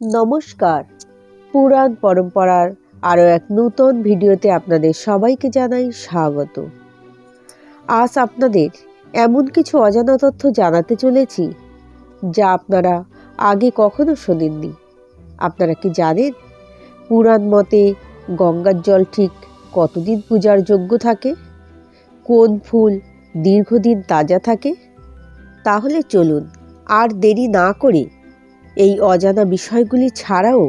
নমস্কার। পুরাণ পরম্পরার আরও এক নূতন ভিডিওতে আপনাদের সবাইকে জানাই স্বাগত। আজ আপনাদের এমন কিছু অজানা তথ্য জানাতে চলেছি, যা আপনারা আগে কখনো শোনেননি। আপনারা কি জানেন, পুরাণ মতে গঙ্গার জল ঠিক কতদিন পূজার যোগ্য থাকে? কোন ফুল দীর্ঘদিন তাজা থাকে? তাহলে চলুন আর দেরি না করে এই অজানা বিষয়গুলি ছাড়াও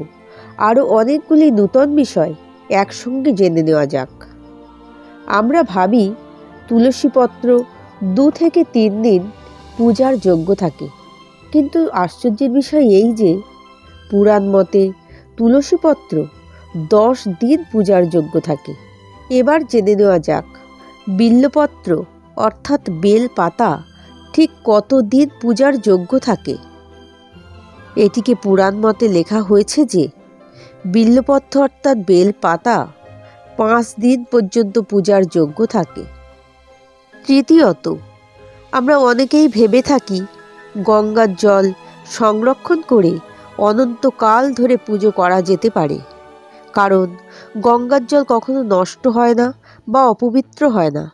আরও অনেকগুলি নূতন বিষয় একসঙ্গে জেনে নেওয়া যাক। আমরা ভাবি, তুলসীপত্র দু থেকে তিন দিন পূজার যোগ্য থাকে। কিন্তু আশ্চর্যের বিষয় এই যে, পুরাণ মতে তুলসীপত্র দশ দিন পূজার যোগ্য থাকে। এবার জেনে নেওয়া যাক, বিল্লপত্র অর্থাৎ বেল পাতা ঠিক কত দিন পূজার যোগ্য থাকে? এটিকে পুরাণ মতে লেখা হয়েছে যে বিল্লপত্র অর্থাৎ বেল পাতা পাঁচ দিন পর্যন্ত পূজার যোগ্য থাকে। তৃতীয়ত, আমরা অনেকেই ভেবে থাকি, গঙ্গার জল সংরক্ষণ করে অনন্তকাল ধরে পুজো করা যেতে পারে। কারণ, গঙ্গার জল কখনো নষ্ট হয় না বা অপবিত্র হয় না।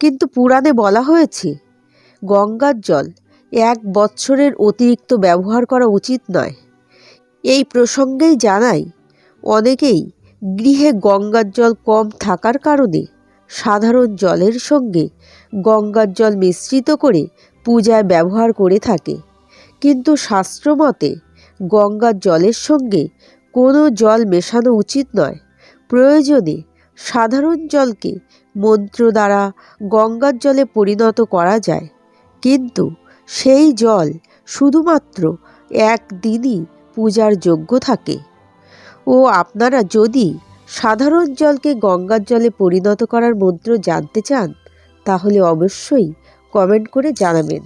কিন্তু পুরাণে বলা হয়েছে, গঙ্গার জল এক বৎসরের অতিরিক্ত ব্যবহার করা উচিত নয়। এই প্রসঙ্গেই জানাই, অনেকেই গৃহে গঙ্গার জল কম থাকার কারণে সাধারণ জলের সঙ্গে গঙ্গার জল মিশ্রিত করে পূজায় ব্যবহার করে থাকে। কিন্তু শাস্ত্রমতে গঙ্গার জলের সঙ্গে কোনো জল মেশানো উচিত নয়। প্রয়োজনে সাধারণ জলকে মন্ত্র দ্বারা গঙ্গার জলে পরিণত করা যায়। কিন্তু সেই জল শুধুমাত্র একদিনই পূজার যোগ্য থাকে। ও আপনারা যদি সাধারণ জলকে গঙ্গার জলে পরিণত করার মন্ত্র জানতে চান, তাহলে অবশ্যই কমেন্ট করে জানাবেন।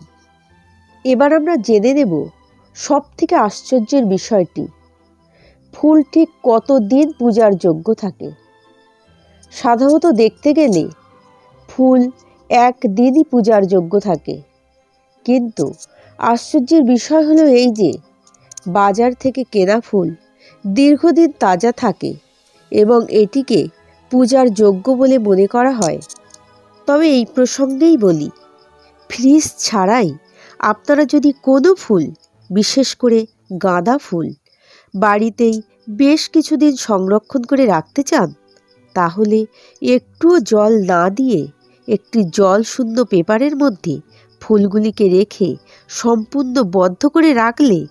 এবার আমরা জেনে নেব সব থেকে আশ্চর্যের বিষয়টি, ফুল ঠিক কতদিন পূজার যোগ্য থাকে? সাধারণত দেখতে গেলে ফুল একদিনই পূজার যোগ্য থাকে। কিন্তু আশ্চর্যের বিষয় হলো এই যে, বাজার থেকে কেনা ফুল দীর্ঘদিন তাজা থাকে এবং এটিকে পূজার যোগ্য বলে মনে করা হয়। তবে এই প্রসঙ্গেই বলি, ফ্রিজ ছাড়াই আপনারা যদি কোনো ফুল, বিশেষ করে গাঁদা ফুল, বাড়িতেই বেশ কিছুদিন সংরক্ষণ করে রাখতে চান, তাহলে একটুও জল না দিয়ে একটি জল শূন্য পেপারের মধ্যে ফুলগুলিকে রেখে সম্পূর্ণ বদ্ধ করে রাখলে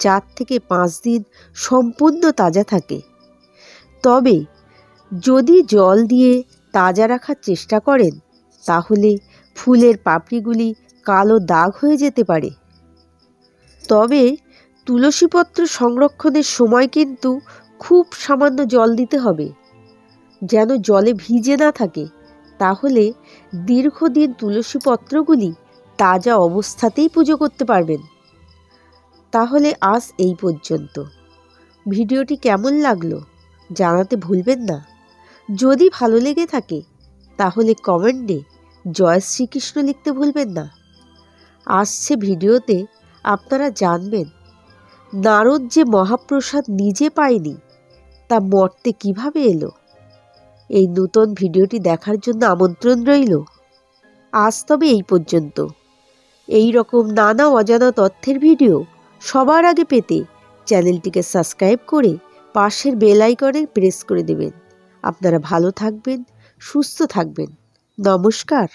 চার থেকে পাঁচ দিন সম্পূর্ণ তাজা থাকে। তবে যদি জল দিয়ে তাজা রাখার চেষ্টা করেন, তাহলে ফুলের পাপড়িগুলি কালো দাগ হয়ে যেতে পারে। তবে তুলসীপত্র সংরক্ষণের সময় কিন্তু খুব সামান্য জল দিতে হবে। যেন জলে ভিজে না থাকে, তাহলে দীর্ঘদিন তুলসী পত্রগুলি তাজা অবস্থাতেই পুজো করতে পারবেন। তাহলে আজ এই পর্যন্ত। ভিডিওটি কেমন লাগল জানাতে ভুলবেন না। যদি ভালো লেগে থাকে, তাহলে কমেন্টে জয় শ্রীকৃষ্ণ লিখতে ভুলবেন না। আসছে ভিডিওতে আপনারা জানবেন, নারদ যে মহাপ্রসাদ নিজে পায়নি, তা মর্তে কীভাবে এলো? এই নূতন ভিডিওটি দেখার জন্য আমন্ত্রণ রইল। আজ তবে এই পর্যন্ত। এই রকম নানা অজানা তথ্যের ভিডিও সবার আগে পেতে চ্যানেলটিকে সাবস্ক্রাইব করে পাশের বেল আইকনে প্রেস করে দেবেন। আপনারা ভালো থাকবেন, সুস্থ থাকবেন। নমস্কার।